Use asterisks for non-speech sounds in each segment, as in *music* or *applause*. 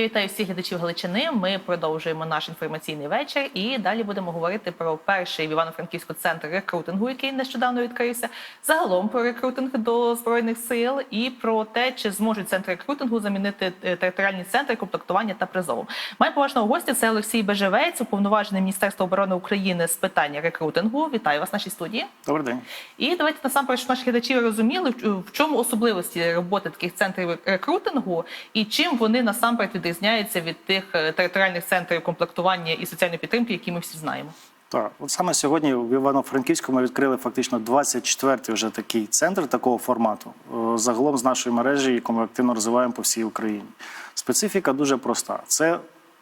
Я вітаю всіх глядачів Галичини. Ми продовжуємо наш інформаційний вечір і далі будемо говорити про перший в Івано-Франківську центр рекрутингу, який нещодавно відкрився. Загалом про рекрутинг до збройних сил і про те, чи зможуть центри рекрутингу замінити е, територіальні центри комплектування та призову. Має поважного гостя. Це Олексій Бежевець, уповноважений Міністерства оборони України з питання рекрутингу. Вітаю вас в нашій студії. Добрий день. І давайте насамперед, щоб наші глядачі розуміли, в- чому особливості роботи таких центрів рекрутингу і чим вони насамперед відрізняються від тих е, територіальних центрів комплектування і соціальної підтримки, які ми всі знаємо. Так, от саме сьогодні в Івано-Франківську ми відкрили фактично 24-й вже такий центр такого формату. е, Загалом з нашої мережі, яку ми активно розвиваємо по всій Україні. Специфіка дуже проста. Це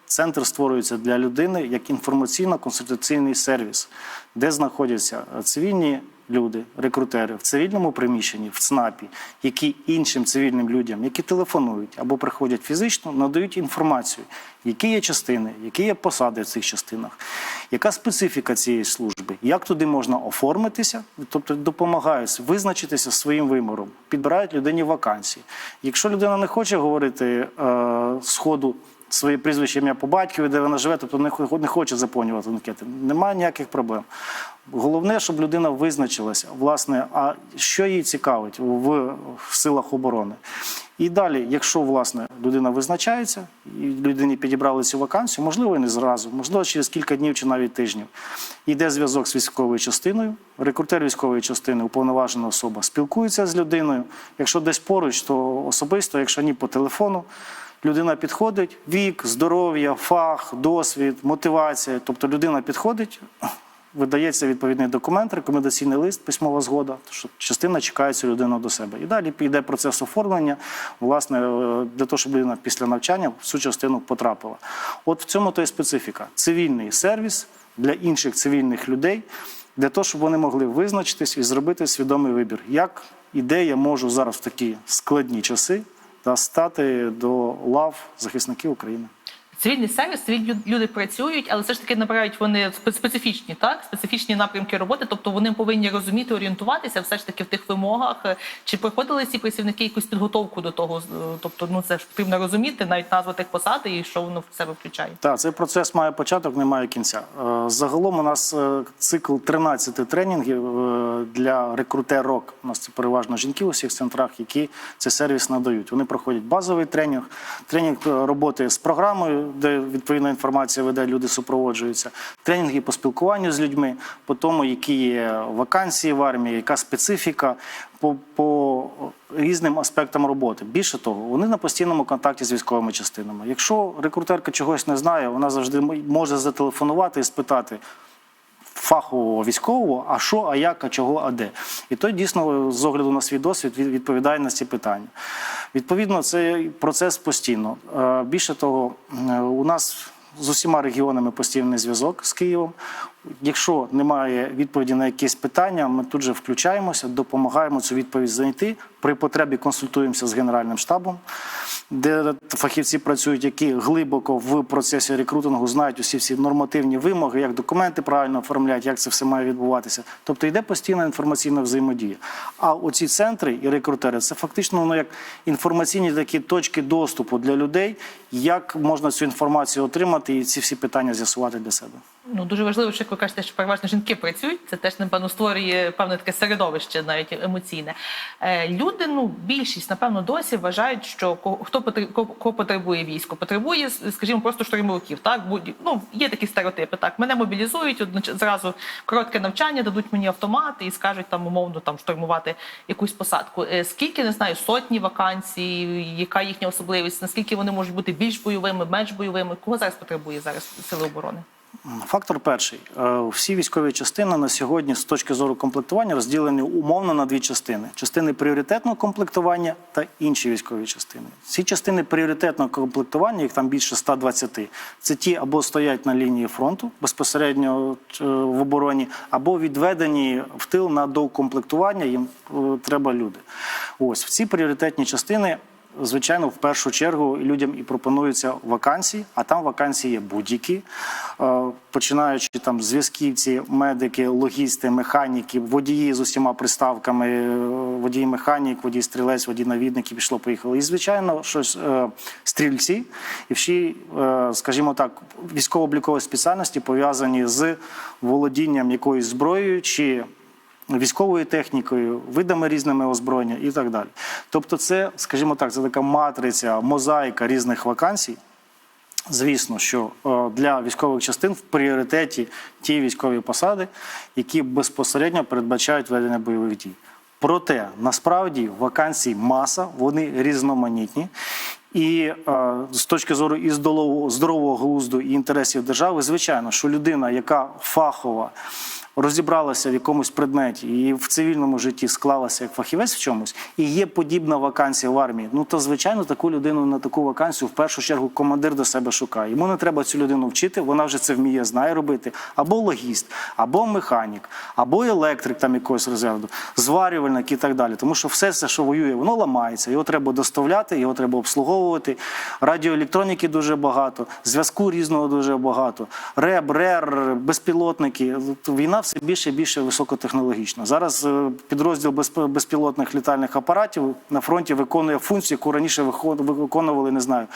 центр створюється для людини як інформаційно-консультаційний сервіс, де знаходяться цивільні люди, рекрутери в цивільному приміщенні, в ЦНАПі, які іншим цивільним людям, які телефонують або приходять фізично, надають інформацію, які є частини, які є посади в цих частинах, яка специфіка цієї служби, як туди можна оформитися, тобто допомагають визначитися своїм виміром, підбирають людині вакансії. Якщо людина не хоче говорити е, сходу своє прізвище ім'я по батькові, де вона живе, тобто не, хоче заповнювати анкети, немає ніяких проблем. Головне, щоб людина визначилася, власне, а що їй цікавить в, в силах оборони. І далі, якщо власне людина визначається, і людині підібрали цю вакансію, можливо, не зразу, можливо, через кілька днів чи навіть тижнів. Йде зв'язок з військовою частиною, рекрутер військової частини, уповноважена особа, спілкується з людиною. Якщо десь поруч, то особисто, якщо ні по телефону. Людина підходить, вік, здоров'я, фах, досвід, мотивація. Тобто людина підходить, видається відповідний документ, рекомендаційний лист, письмова згода, що частина чекає цю людину до себе. І далі піде процес оформлення, власне, е, для того, щоб людина після навчання в цю частину потрапила. От в цьому то і специфіка. Цивільний сервіс для інших цивільних людей, для того, щоб вони могли визначитись і зробити свідомий вибір, як і де я можу зараз в такі складні часи та стати до лав захисників України. Цивільний сервіс, цивільні люди працюють, але все ж таки набирають вони спе- специфічні, так специфічні напрямки роботи. Тобто вони повинні розуміти, орієнтуватися все ж таки в тих вимогах. Чи проходили ці працівники якусь підготовку до того? Е, Тобто, ну це ж потрібно розуміти навіть назва тих посад і що воно в себе включає. Так, цей процес має початок, не має кінця. Е, Загалом у нас е, цикл 13 тренінгів для рекрутерок. У нас це переважно жінки у всіх центрах, які цей сервіс надають. Вони проходять базовий тренінг, тренінг роботи з програмою, де відповідна інформація веде, люди супроводжуються, тренінги по спілкуванню з людьми, по тому, які є вакансії в армії, яка специфіка. По, по різним аспектам роботи. Більше того, вони на постійному контакті з військовими частинами. Якщо рекрутерка чогось не знає, вона завжди може зателефонувати і спитати фахового військового, а що, а як, а чого, а де. І той дійсно з огляду на свій досвід відповідає на ці питання. Відповідно, цей процес постійно. Е, Більше того, е, у нас з усіма регіонами постійний зв'язок з Києвом. Якщо немає відповіді на якісь питання, ми тут же включаємося, допомагаємо цю відповідь знайти. При потребі консультуємося з Генеральним штабом, де фахівці працюють, які глибоко в процесі рекрутингу знають усі всі нормативні вимоги, як документи правильно оформляють, як це все має відбуватися. Тобто йде постійна інформаційна взаємодія. А оці центри і рекрутери це фактично ну, як інформаційні такі точки доступу для людей, як можна цю інформацію отримати і ці всі питання з'ясувати для себе. Ну дуже важливо, що як ви кажете, що переважно жінки працюють. Це теж напевно створює певне таке середовище, навіть емоційне. Е, люди, ну більшість, напевно, досі вважають, що хто кого потребує військо, потребує, скажімо, просто штурмовиків. Так будь ну є такі стереотипи. Так мене мобілізують одноч- зразу коротке навчання, дадуть мені автомат і скажуть там умовно там штурмувати якусь посадку. Е, скільки не знаю, сотні вакансій, яка їхня особливість, наскільки вони можуть бути більш бойовими, менш бойовими? Кого зараз потребує зараз сили оборони? Фактор перший. Е, Всі військові частини на сьогодні з точки зору комплектування розділені умовно на дві частини: частини пріоритетного комплектування та інші військові частини. Ці частини пріоритетного комплектування, їх там більше 120, це ті або стоять на лінії фронту безпосередньо е, в обороні, або відведені в тил на доукомплектування. Їм е, треба люди. Ось в ці пріоритетні частини звичайно, в першу чергу людям і пропонуються вакансії, а там вакансії є будь-які, Е, починаючи там зв'язківці, медики, логісти, механіки, водії з усіма приставками, е, водій механік, водій стрілець, водій навідник пішло поїхало. І звичайно, щось е, стрільці і всі, скажімо так, військово-облікові спеціальності пов'язані з володінням якоюсь зброєю чи військовою технікою, видами різними озброєння і так далі. Тобто, це, скажімо так, це така матриця, мозаїка різних вакансій. Звісно, що е, для військових частин в пріоритеті ті військові посади, які безпосередньо передбачають ведення бойових дій. Проте насправді вакансій маса, вони різноманітні. І е, з точки зору і здорового, глузду і інтересів держави, звичайно, що людина, яка фахова, розібралася в якомусь предметі і в цивільному житті склалася як фахівець в чомусь, і є подібна вакансія в армії, ну то звичайно таку людину на таку вакансію в першу чергу командир до себе шукає. Йому не треба цю людину вчити, вона вже це вміє, знає робити. Або логіст, або механік, або електрик там якогось розряду, зварювальник і так далі. Тому що все це, що воює, воно ламається. Його треба доставляти, його треба обслуговувати. Радіоелектроніки дуже багато, зв'язку різного дуже багато. РЕБ, РЕР, безпілотники. Війна все більше і більше високотехнологічна. Зараз е, підрозділ безп- безпілотних літальних апаратів на фронті виконує функцію, яку раніше виконували, не знаю,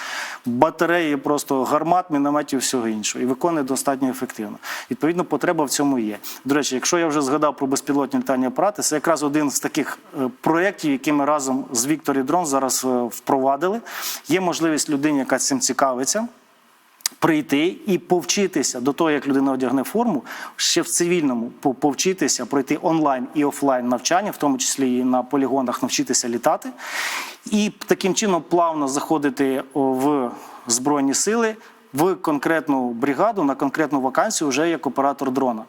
батареї, просто гармат, мінометів, всього іншого. І виконує достатньо ефективно. Відповідно, потреба в цьому є. До речі, якщо я вже згадав про безпілотні літальні апарати, це якраз один з таких е, проєктів, які ми разом з Вікторі Дрон зараз е, впровадили. Є можливість людині, яка цим цікавиться прийти і повчитися до того, як людина одягне форму, ще в цивільному по- повчитися, пройти онлайн і офлайн навчання, в тому числі і на полігонах навчитися літати, і таким чином плавно заходити в збройні сили. В конкретну бригаду на конкретну вакансію вже як оператор дрона.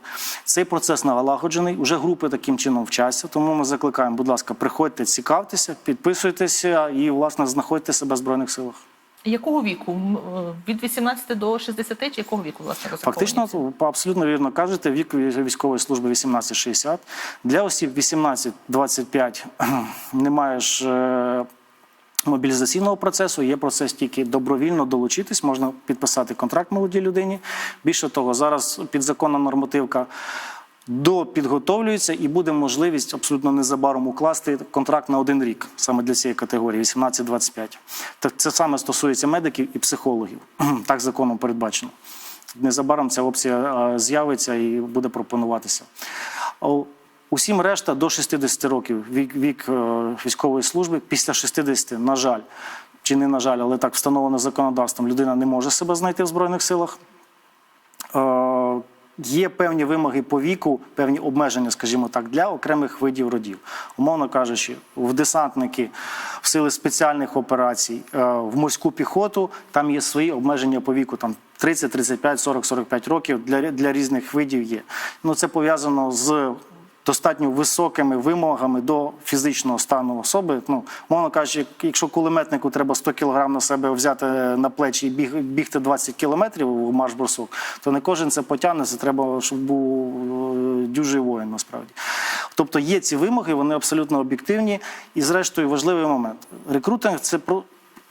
Цей процес налагоджений, вже групи таким чином вчаться. Тому ми закликаємо, будь ласка, приходьте, цікавтеся, підписуйтеся і, власне, знаходьте себе в збройних силах. Якого віку? Е, Від 18 до 60 чи якого віку, власне, Фактично, розраховується? абсолютно вірно кажете, вік військової служби 18-60. Для осіб 18-25 немає ж е, мобілізаційного процесу, є процес тільки добровільно долучитись, можна підписати контракт молодій людині. Більше того, зараз підзаконна нормативка допідготовлюється і буде можливість абсолютно незабаром укласти контракт на один рік саме для цієї категорії 18-25. Так це саме стосується медиків і психологів. *clears throat* Так законом передбачено. Незабаром ця опція з'явиться і буде пропонуватися. Усім решта до 60 років вік, вік е, військової служби. Після 60, на жаль, чи не на жаль, але так встановлено законодавством, людина не може себе знайти в Збройних силах. Є певні вимоги по віку, певні обмеження, скажімо так, для окремих видів родів. Умовно кажучи, в десантники, в сили спеціальних операцій, е, в морську піхоту там є свої обмеження по віку, там 30, 35, 40, 45 років для, для різних видів є. Ну, це пов'язано з достатньо високими вимогами до фізичного стану особи. Ну, мовно кажучи, якщо кулеметнику треба 100 кг на себе взяти на плечі і біг, бігти 20 кілометрів у марш-бросок, то не кожен це потягне, це треба, щоб був е, дюжий воїн насправді. Тобто є ці вимоги, вони абсолютно об'єктивні. І, зрештою, важливий момент. Рекрутинг це про.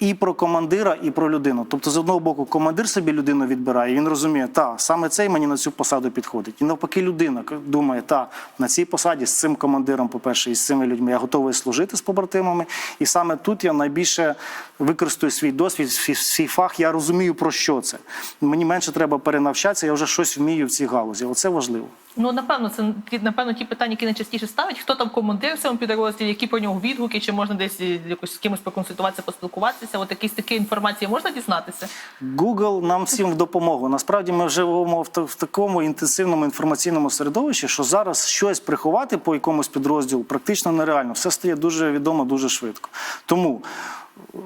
І про командира, і про людину. Тобто, з одного боку, командир собі людину відбирає, і він розуміє, та саме цей мені на цю посаду підходить. І навпаки, людина думає, та на цій посаді з цим командиром, по-перше, і з цими людьми я готовий служити з побратимами. І саме тут я найбільше використаю свій досвід, свій фах. Я розумію про що це. Мені менше треба перенавчатися, я вже щось вмію в цій галузі. Оце важливо. Ну, напевно, це напевно ті питання, які найчастіше ставить. Хто там командир в цьому підрозділі, які про нього відгуки, чи можна десь е, якось з кимось поконсультуватися, поспілкуватися? От якісь такі інформації можна дізнатися? Google нам всім в допомогу. Насправді ми живемо в такому інтенсивному інформаційному середовищі, що зараз щось приховати по якомусь підрозділу практично нереально. Все стає дуже відомо дуже швидко. Тому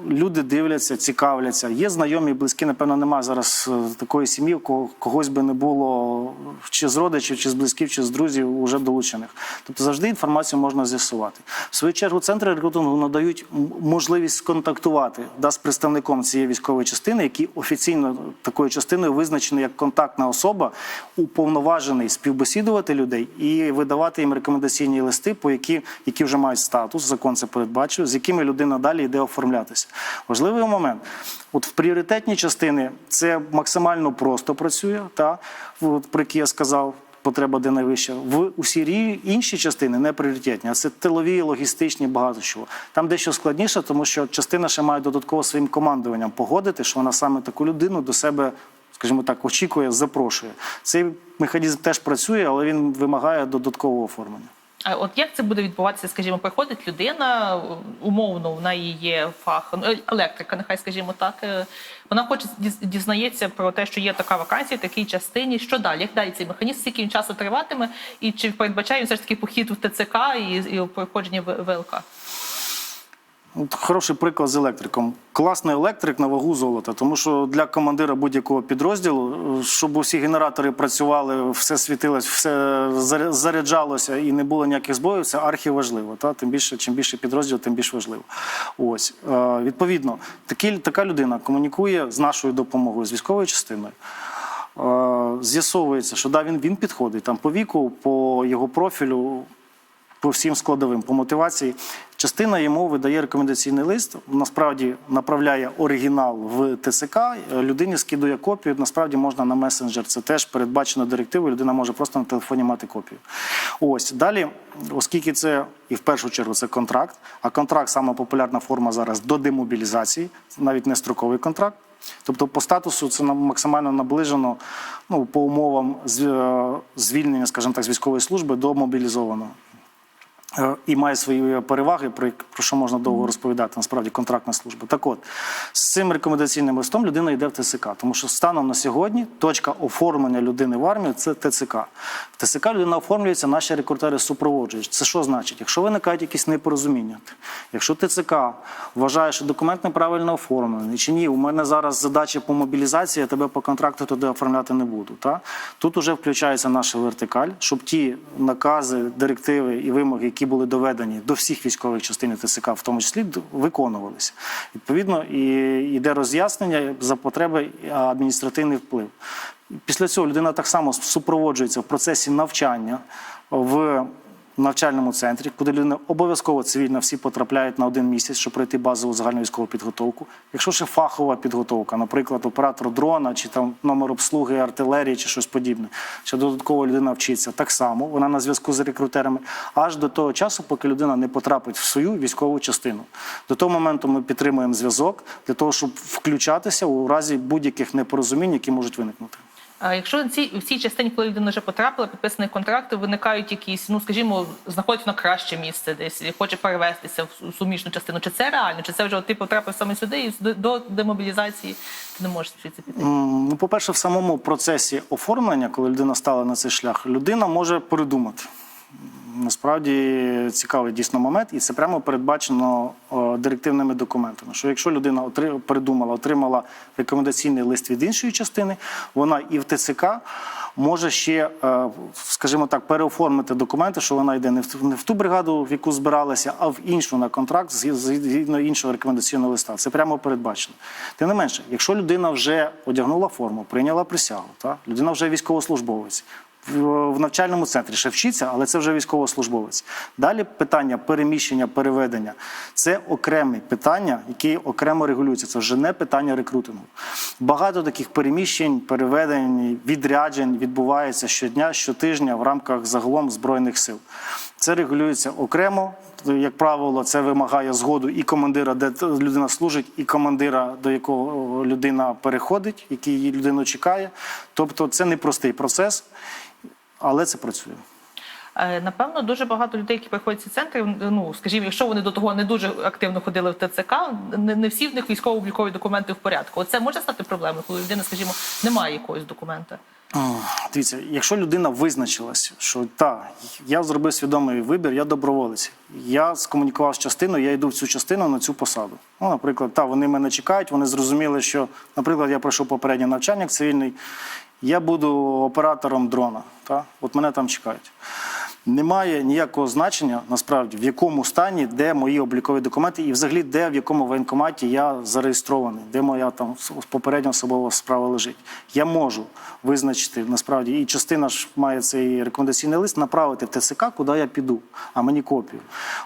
люди дивляться, цікавляться. Є знайомі, близькі, напевно, немає зараз е, такої сім'ї, в кого когось би не було чи з родичів, чи з близьких, чи з друзів уже долучених. Тобто завжди інформацію можна з'ясувати. В свою чергу центри рекрутингу надають можливість сконтактувати да, з представником цієї військової частини, який офіційно такою частиною визначений як контактна особа, уповноважений співбесідувати людей і видавати їм рекомендаційні листи, по які, які вже мають статус, закон це передбачив, з якими людина далі йде оформлятися. Розібратися. Важливий момент. От в пріоритетні частини це максимально просто працює, та, от, про які я сказав. Потреба де найвища. В усі інші частини не пріоритетні, а це тилові, логістичні, багато чого. Там дещо складніше, тому що частина ще має додатково своїм командуванням погодити, що вона саме таку людину до себе, скажімо так, очікує, запрошує. Цей механізм теж працює, але він вимагає додаткового оформлення. А от як це буде відбуватися? Скажімо, приходить людина, умовно, вона її є фах ну, електрика, нехай скажімо так. е, Вона хоче дізнається про те, що є така вакансія, в такій частині. Що далі? Як далі цей механізм? Скільки він часу триватиме? І чи передбачає він все ж таки похід в ТЦК і, і проходження ВЛК? Хороший приклад з електриком. Класний електрик на вагу золота, тому що для командира будь-якого підрозділу, щоб усі генератори працювали, все світилось, все заряджалося і не було ніяких збоїв, це архіважливо. Та? Тим більше, чим більше підрозділ, тим більш важливо. Ось. Е, Відповідно, такі, така людина комунікує з нашою допомогою, з військовою частиною. Е, З'ясовується, що да, він, він підходить там по віку, по його профілю, по всім складовим, по мотивації. Частина йому видає рекомендаційний лист, насправді направляє оригінал в ТСК, людині скидує копію. Насправді можна на месенджер. Це теж передбачено директивою. Людина може просто на телефоні мати копію. Ось далі, оскільки це і в першу чергу це контракт, а контракт саме популярна форма зараз до демобілізації, навіть не строковий контракт. Тобто по статусу це максимально наближено ну, по умовам е, звільнення, скажімо так, з військової служби до мобілізованого. Е, І має свої переваги, про, про що можна довго розповідати, насправді контрактна служба. Так от, з цим рекомендаційним листом людина йде в ТСК, тому що станом на сьогодні точка оформлення людини в армію це ТЦК. В ТСК людина оформлюється, наші рекрутери супроводжують. Це що значить? Якщо виникають якісь непорозуміння, якщо ТЦК вважає, що документ неправильно оформлений, чи ні, у мене зараз задача по мобілізації, я тебе по контракту туди оформляти не буду. Та? Тут вже включається наша вертикаль, щоб ті накази, директиви і вимоги, які були доведені до всіх військових частин ТСК, в тому числі, виконувалися. Відповідно, і йде роз'яснення за потреби адміністративний вплив. Після цього людина так само супроводжується в процесі навчання в навчальному центрі, куди людина обов'язково цивільна, всі потрапляють на один місяць, щоб пройти базову загальну військову підготовку. Якщо ще фахова підготовка, наприклад, оператор дрона чи там номер обслуги артилерії чи щось подібне, ще додатково людина вчиться так само, вона на зв'язку з рекрутерами, аж до того часу, поки людина не потрапить в свою військову частину. До того моменту ми підтримуємо зв'язок для того, щоб включатися у разі будь-яких непорозумінь, які можуть виникнути. Якщо в цій, в цій частині, коли людина вже потрапила, підписаний контракт, виникають якісь, ну скажімо, знаходить на краще місце десь, хоче перевестися в суміжну частину. Чи це реально? Чи це вже от, ти потрапив саме сюди і до, демобілізації ти не можеш звідси піти? Ну, по-перше, в самому процесі оформлення, коли людина стала на цей шлях, людина може передумати. Насправді цікавий дійсно момент, і це прямо передбачено о, директивними документами. Що якщо людина отри- передумала, отримала рекомендаційний лист від іншої частини, вона і в ТЦК може ще, е, скажімо так, переоформити документи, що вона йде не в ту бригаду, в яку збиралася, а в іншу на контракт згідно іншого рекомендаційного листа. Це прямо передбачено. Тим не менше, якщо людина вже одягнула форму, прийняла присягу, та людина вже військовослужбовець. В навчальному центрі ще вчиться, але це вже військовослужбовець. Далі питання переміщення, переведення це окреме питання, які окремо регулюються. Це вже не питання рекрутингу. Багато таких переміщень, переведень, відряджень відбувається щодня, щотижня в рамках загалом збройних сил. Це регулюється окремо. Як правило, це вимагає згоду і командира, де людина служить, і командира, до якого людина переходить, який її людину чекає. Тобто, це непростий процес, але це працює. Е, Напевно, дуже багато людей, які приходять в ці центри, ну скажімо, якщо вони до того не дуже активно ходили в ТЦК, не, не всі в них військово-облікові документи в порядку. Оце може стати проблемою, коли людина, скажімо, не має якогось документа. Дивіться, якщо людина визначилась, що та я зробив свідомий вибір, я доброволець. Я скомунікував з частиною, я йду в цю частину на цю посаду. Ну, наприклад, та вони мене чекають, вони зрозуміли, що, наприклад, я пройшов попередній навчання цивільний, я буду оператором дрона. Та? От мене там чекають. Немає ніякого значення насправді в якому стані, де мої облікові документи, і взагалі де в якому воєнкоматі я зареєстрований, де моя там попередня особова справа лежить. Я можу визначити насправді, і частина ж має цей рекомендаційний лист направити в ТСК, куди я піду, а мені копію.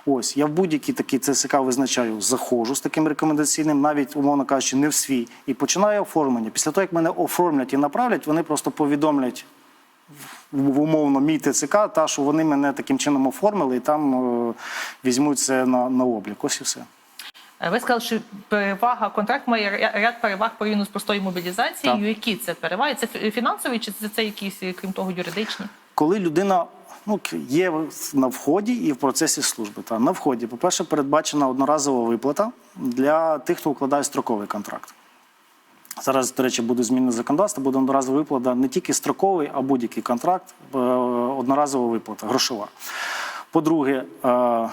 Ось я в будь-який такий ТСК визначаю, заходжу з таким рекомендаційним, навіть умовно кажучи, не в свій, і починаю оформлення. Після того, як мене оформлять і направлять, вони просто повідомлять умовно мій ТЦК, та що вони мене таким чином оформили і там е, візьмуть це на, на облік. Ось і все. Е, Ви сказали, що перевага контракт має ряд переваг порівняно з простою мобілізацією. Так. Які це переваги? Це фінансові чи це, це якісь, е, крім того, юридичні? Коли людина ну, є на вході і в процесі служби. Та на вході, по-перше, передбачена одноразова виплата для тих, хто укладає строковий контракт. Зараз, до речі, буде зміни законодавства, буде одноразова виплата не тільки строковий, а будь-який контракт, е, одноразова виплата, грошова. По-друге, е,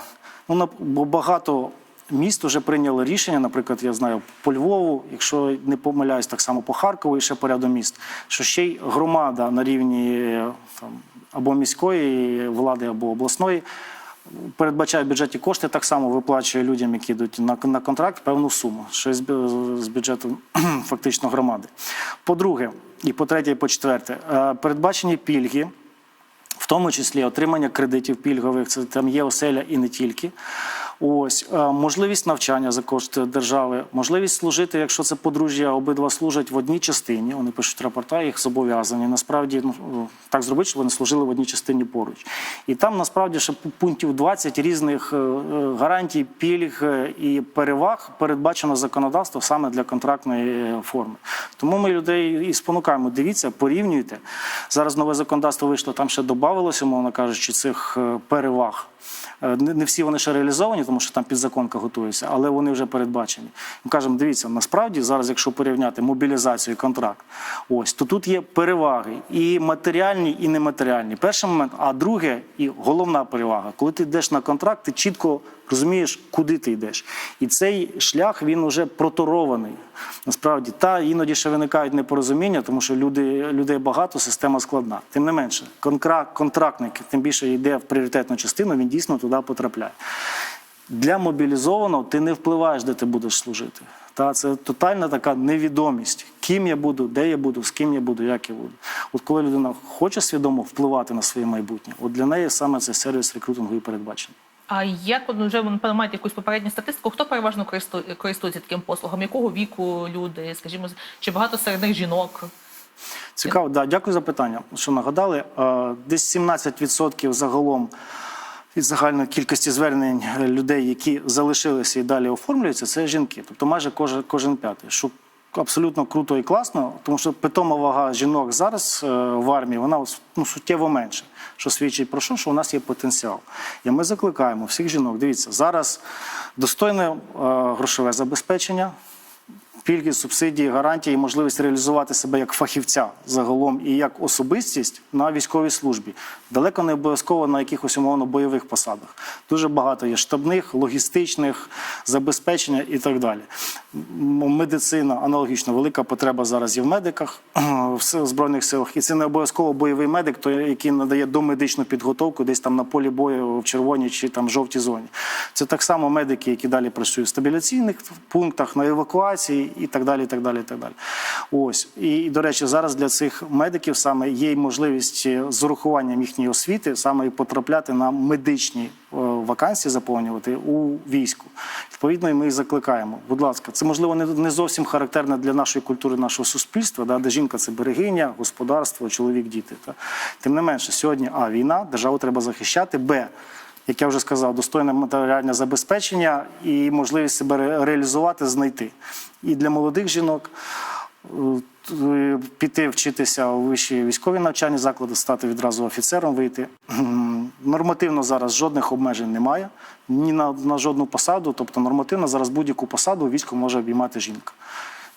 ну, багато міст вже прийняли рішення, наприклад, я знаю по Львову, якщо не помиляюсь, так само по Харкову і ще по ряду міст, що ще й громада на рівні е, там, або міської влади, або обласної передбачає в бюджеті кошти, так само виплачує людям, які йдуть на, на контракт, певну суму, що з, бюджету *clears throat* фактично громади. По-друге, і по-третє, і по-четверте, е, передбачені пільги, в тому числі отримання кредитів пільгових, це там є оселя і не тільки. Ось е, можливість навчання за кошти держави, можливість служити, якщо це подружжя, обидва служать в одній частині. Вони пишуть рапорта, їх зобов'язані. Насправді ну, е, так зробити, щоб вони служили в одній частині поруч. І там насправді ще пунктів 20 різних е, гарантій, пільг і переваг передбачено законодавство саме для контрактної форми. Тому ми людей і спонукаємо. Дивіться, порівнюйте. Зараз нове законодавство вийшло, там ще додавалося, мовно кажучи, цих переваг. Е, Не всі вони ще реалізовані, тому що там підзаконка готується, але вони вже передбачені. Ми кажемо, дивіться, насправді зараз, якщо порівняти мобілізацію і контракт, ось то тут є переваги і матеріальні, і нематеріальні. Перший момент, а друге, і головна перевага, коли ти йдеш на контракт, ти чітко розумієш, куди ти йдеш. І цей шлях він вже проторований. Насправді, та іноді ще виникають непорозуміння, тому що люди, людей багато, система складна. Тим не менше, контракт, контрактник, тим більше йде в пріоритетну частину, він дійсно туди потрапляє. Для мобілізованого ти не впливаєш, де ти будеш служити. Та це тотальна така невідомість, ким я буду, де я буду, з ким я буду, як я буду. От коли людина хоче свідомо впливати на своє майбутнє, от для неї саме цей сервіс рекрутингу і передбачений. А як от вже ви напевно, маєте якусь попередню статистику? Хто переважно користується таким послугом? Якого віку люди? Скажімо, чи багато серед них жінок? Цікаво, да, дякую за питання. Що нагадали, десь 17% загалом від загальної кількості звернень е, людей, які залишилися і далі оформлюються, це жінки. Тобто майже кожен, кожен п'ятий. Що абсолютно круто і класно, тому що питома вага жінок зараз е, в армії вона ну, суттєво менша. Що свідчить про що, що у нас є потенціал. І ми закликаємо всіх жінок. Дивіться, зараз достойне е, грошове забезпечення пільги, субсидії, гарантії, можливість реалізувати себе як фахівця загалом і як особистість на військовій службі. Далеко не обов'язково на якихось умовно бойових посадах. Дуже багато є штабних, логістичних забезпечення і так далі. Медицина аналогічно велика потреба зараз є в медиках *clears throat* в збройних силах, і це не обов'язково бойовий медик, той, який надає домедичну підготовку десь там на полі бою в червоній чи там жовтій зоні. Це так само медики, які далі працюють в стабіляційних пунктах, на евакуації і так далі. І так далі, і так далі. Ось і, і, до речі, зараз для цих медиків саме є можливість з урахуванням їхньої освіти саме і потрапляти на медичні е, вакансії, заповнювати у війську. Відповідно, і ми їх закликаємо. Будь ласка, це можливо не, зовсім характерне для нашої культури, нашого суспільства, да, де жінка це берегиня, господарство, чоловік, діти. Та. Тим не менше, сьогодні а війна, державу треба захищати, б. Як я вже сказав, достойне матеріальне забезпечення і можливість себе ре- реалізувати, знайти. І для молодих жінок піти вчитися у вищі військові навчальні заклади, стати відразу офіцером, вийти. *clears throat* Нормативно зараз жодних обмежень немає ні на, на жодну посаду. Тобто нормативно зараз будь-яку посаду у війську може обіймати жінка.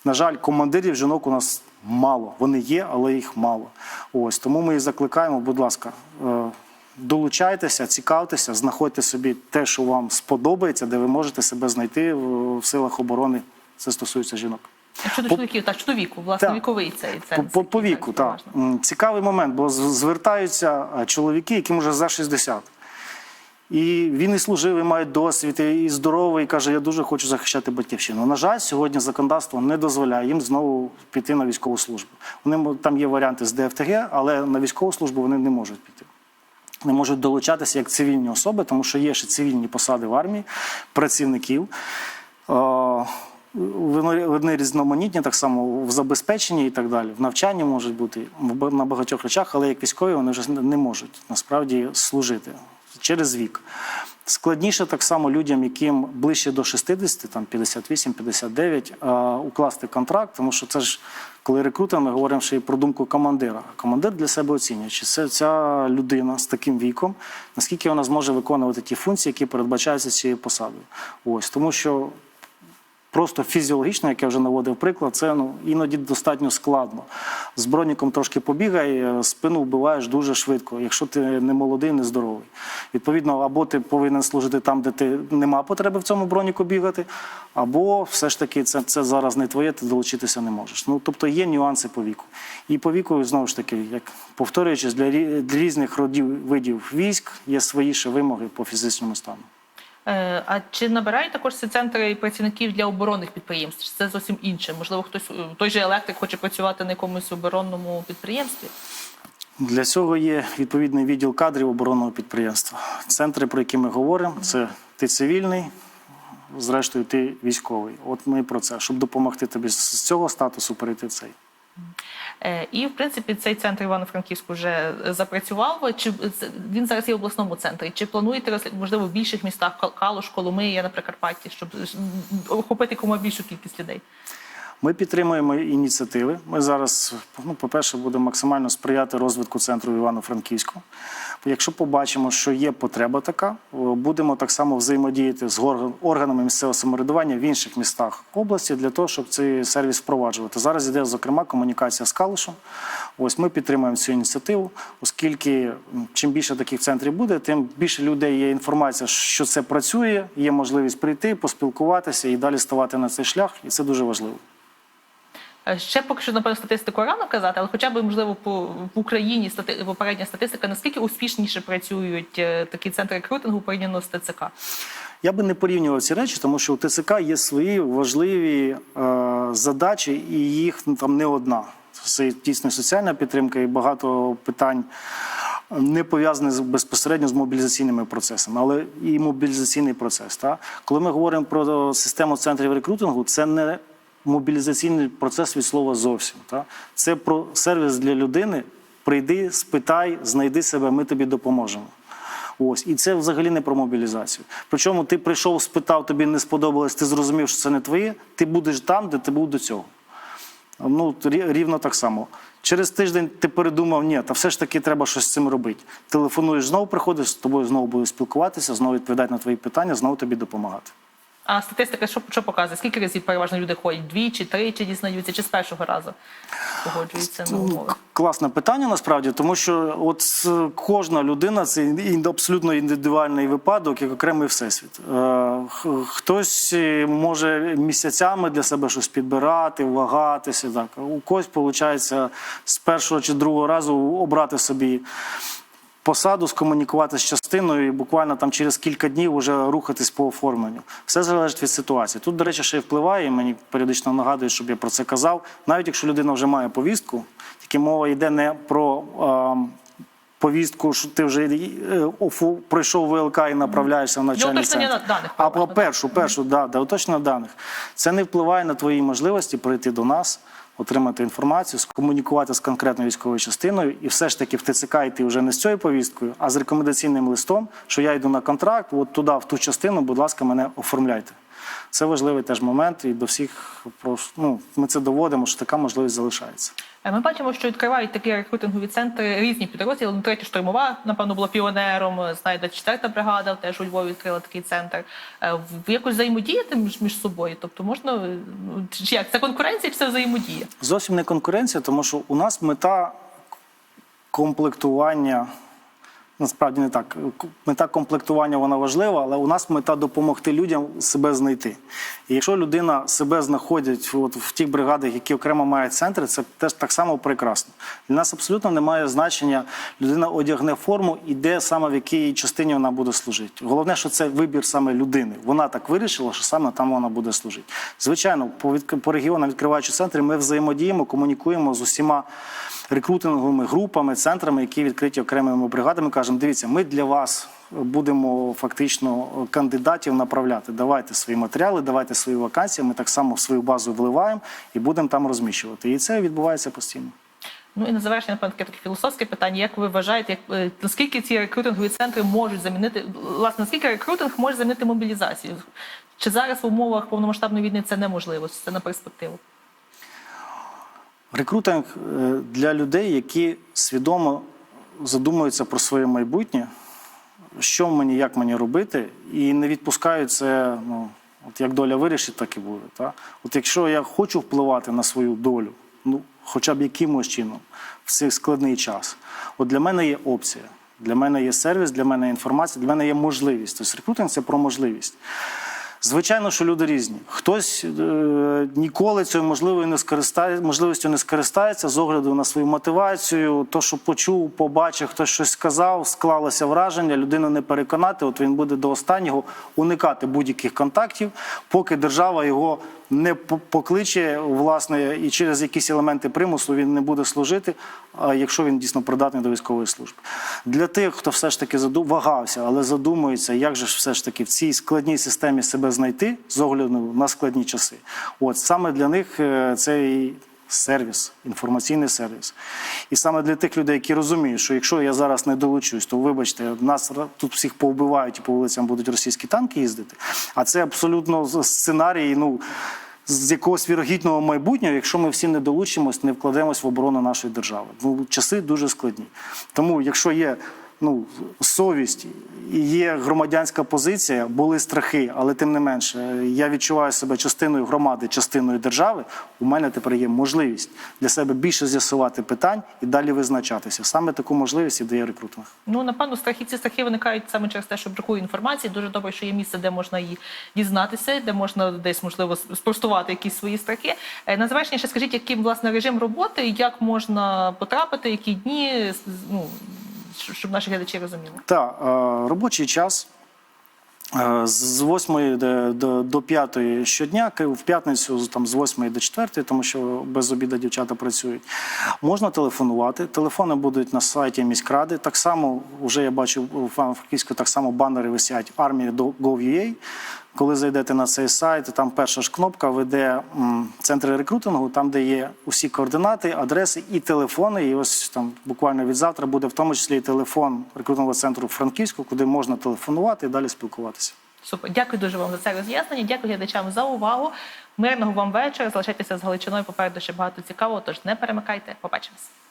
На жаль, командирів жінок у нас мало. Вони є, але їх мало. Ось тому ми і закликаємо, будь ласка, е, долучайтеся, цікавтеся, знаходьте собі те, що вам сподобається, де ви можете себе знайти в в силах оборони. Це стосується жінок. Щодо По- чоловіків, та щодо віку, власне, Так. віковий цей По, ценз. по, по віку, так, так. Цікавий момент, бо звертаються е, чоловіки, яким вже за 60. І він і служив, і має досвід, і здоровий, і каже, я дуже хочу захищати батьківщину. На жаль, сьогодні законодавство не дозволяє їм знову піти на військову службу. Вони там є варіанти з ДФТГ, але на військову службу вони не можуть піти. Не можуть долучатися як цивільні особи, тому що є ще цивільні посади в армії, працівників. Вони різноманітні, так само в забезпеченні і так далі. В навчанні можуть бути на багатьох речах, але як військові вони вже не можуть насправді служити через вік. Складніше так само людям, яким ближче до 60, там 58-59, е, укласти контракт, тому що це ж коли рекрутер, ми говоримо ще й про думку командира. Командир для себе оцінює, чи це ця людина з таким віком, наскільки вона зможе виконувати ті функції, які передбачаються цією посадою. Ось тому, що просто фізіологічно, як я вже наводив приклад, це ну іноді достатньо складно. З броніком трошки побігай, е, спину вбиваєш дуже швидко, якщо ти не молодий, не здоровий. Відповідно, або ти повинен служити там, де ти нема потреби в цьому броніку бігати, або все ж таки це, це зараз не твоє, ти долучитися не можеш. Ну тобто є нюанси по віку. І по віку, знову ж таки, як повторюючись, для, для різних родів видів військ є свої ще вимоги по фізичному стану. Е, А чи набирають також ці центри працівників для оборонних підприємств? Це зовсім інше? Можливо, хтось е, той же електрик хоче працювати на якомусь оборонному підприємстві? Для цього є відповідний відділ кадрів оборонного підприємства. Центри, про які ми говоримо, це ти цивільний, зрештою, ти військовий. От ми про це, щоб допомогти тобі з цього статусу перейти цей. Е, І, в принципі, цей центр Івано-Франківську вже запрацював. Чи він зараз є в обласному центрі? Чи плануєте можливо в більших містах Кал- Калуш, Коломия на Прикарпатті, щоб охопити кому більшу кількість людей? Ми підтримуємо ініціативи. Ми зараз, ну, по-перше, будемо максимально сприяти розвитку центру Івано-Франківську. Якщо побачимо, що є потреба така, будемо так само взаємодіяти з орган- органами місцевого самоврядування в інших містах області для того, щоб цей сервіс впроваджувати. Зараз йде зокрема комунікація з Калушем. Ось ми підтримуємо цю ініціативу, оскільки чим більше таких центрів буде, тим більше людей є інформація, що це працює, є можливість прийти, поспілкуватися і далі ставати на цей шлях, і це дуже важливо. Е, Ще поки що напевно статистику рано казати, але хоча б можливо по в Україні стати попередня статистика, наскільки успішніше працюють е, такі центри рекрутингу порівняно з ТЦК? Я би не порівнював ці речі, тому що у ТЦК є свої важливі е, задачі, і їх там не одна. Це дійсно соціальна підтримка і багато питань не пов'язаних з- безпосередньо з мобілізаційними процесами, але і мобілізаційний процес. Та? Коли ми говоримо про систему центрів рекрутингу, це не мобілізаційний процес від слова зовсім. Та? Це про сервіс для людини. Прийди, спитай, знайди себе, ми тобі допоможемо. Ось і це взагалі не про мобілізацію. Причому ти прийшов, спитав, тобі не сподобалось, ти зрозумів, що це не твоє. Ти будеш там, де ти був до цього. Ну рівно так само. Через тиждень ти передумав, ні, та все ж таки треба щось з цим робити. Телефонуєш знову, приходиш, з тобою знову будуть спілкуватися, знову відповідати на твої питання, знову тобі допомагати. А статистика що, що показує? Скільки разів переважно люди ходять? Двічі, тричі дізнаються, чи з першого разу погоджуються на умови? Класне питання насправді, тому що от кожна людина це абсолютно індивідуальний випадок, як окремий всесвіт. Е, Хтось може місяцями для себе щось підбирати, вагатися. Так. У когось виходить з першого чи другого разу обрати собі посаду, скомунікувати з частиною і буквально там через кілька днів вже рухатись по оформленню. Все залежить від ситуації. Тут, до речі, ще й впливає, і мені періодично нагадують, щоб я про це казав. Навіть якщо людина вже має повістку, тільки мова йде не про. ем, Повістку, що ти вже е, офу пройшов ВЛК і направляєшся в навчальний центр. даних, А про першу, першу, да, да, уточнення даних. Це не впливає на твої можливості прийти до нас, отримати інформацію, скомунікувати з конкретною військовою частиною, і все ж таки в ТЦК йти вже не з цією повісткою, а з рекомендаційним листом, що я йду на контракт, от туди, в ту частину, будь ласка, мене оформляйте. Це важливий теж момент, і до всіх ну, ми це доводимо, що така можливість залишається. Е, Ми бачимо, що відкривають такі рекрутингові центри різні підрозділи. Ну, третя штурмова, напевно, була піонером. Знайде четверта бригада, теж у Львові відкрила такий центр. Е, якось взаємодіяти між, між собою. Тобто можна е, ну, чи як це конкуренція, чи це взаємодія? Зовсім не конкуренція, тому що у нас мета комплектування насправді не так. Мета комплектування вона важлива, але у нас мета допомогти людям себе знайти. І якщо людина себе знаходить от в тих бригадах, які окремо мають центри, це теж так само прекрасно. Для нас абсолютно немає значення. Людина одягне форму і де саме в якій частині вона буде служити. Головне, що це вибір саме людини. Вона так вирішила, що саме там вона буде служити. Звичайно, по, регіонам відкриваючи центри, ми взаємодіємо, комунікуємо з усіма рекрутинговими групами, центрами, які відкриті окремими бригадами. Кажемо, дивіться, ми для вас будемо фактично кандидатів направляти. Давайте свої матеріали, давайте свої вакансії. Ми так само в свою базу вливаємо і будемо там розміщувати. І це відбувається постійно. Ну і на завершення, напевно, таке таке філософське питання. Як ви вважаєте, як е, наскільки ці рекрутингові центри можуть замінити власне, наскільки рекрутинг може замінити мобілізацію? Чи зараз в умовах повномасштабної війни це неможливо? Це на перспективу? Рекрутинг е, для людей, які свідомо задумуються про своє майбутнє, що мені, як мені робити, і не відпускають це, ну, от як доля вирішить, так і буде. Та? От якщо я хочу впливати на свою долю, ну, хоча б якимось чином, в цей складний час, от для мене є опція, для мене є сервіс, для мене є інформація, для мене є можливість. Тобто рекрутинг це про можливість. Звичайно, що люди різні. Хтось е, ніколи цією можливою не скористає, можливістю не скористається з огляду на свою мотивацію, то, що почув, побачив, хтось щось сказав, склалося враження, людину не переконати, от він буде до останнього уникати будь-яких контактів, поки держава його не покличе, власне, і через якісь елементи примусу він не буде служити, а якщо він дійсно придатний до військової служби. Для тих, хто все ж таки вагався, але задумується, як же ж все ж таки в цій складній системі себе знайти з огляду на складні часи. От саме для них е, цей сервіс, інформаційний сервіс. І саме для тих людей, які розуміють, що якщо я зараз не долучусь, то вибачте, нас тут всіх повбивають і по вулицям будуть російські танки їздити. А це абсолютно сценарій, ну. З якогось вірогідного майбутнього, якщо ми всі не долучимось, не вкладемось в оборону нашої держави. Ну, часи дуже складні. Тому, якщо є ну, совість є громадянська позиція, були страхи, але тим не менше, я відчуваю себе частиною громади, частиною держави. У мене тепер є можливість для себе більше з'ясувати питань і далі визначатися. Саме таку можливість і дає рекрутинг. Ну, напевно, страхи ці страхи виникають саме через те, що бракує інформації. Дуже добре, що є місце, де можна її дізнатися, де можна десь можливо спростувати якісь свої страхи. Е, На завершення ще скажіть, яким власне режим роботи, як можна потрапити, які дні, ну щоб наші глядачі розуміли. Так, е, робочий час. е, З 8 до, до, до 5 щодня, в п'ятницю там, з 8 до 4, тому що без обіду дівчата працюють. Можна телефонувати. Телефони будуть на сайті міськради. Так само, вже я бачу у Франківську так само банери висять армія Gov.ua. Коли зайдете на цей сайт, там перша ж кнопка веде центри рекрутингу, там, де є усі координати, адреси і телефони. І ось там буквально від завтра буде в тому числі і телефон рекрутингового центру Франківську, куди можна телефонувати і далі спілкуватися. Супер, дякую дуже вам за це роз'яснення. Дякую глядачам за увагу. Мирного вам вечора. Залишайтеся з Галичиною. Попереду ще багато цікавого. Тож не перемикайте. Побачимось.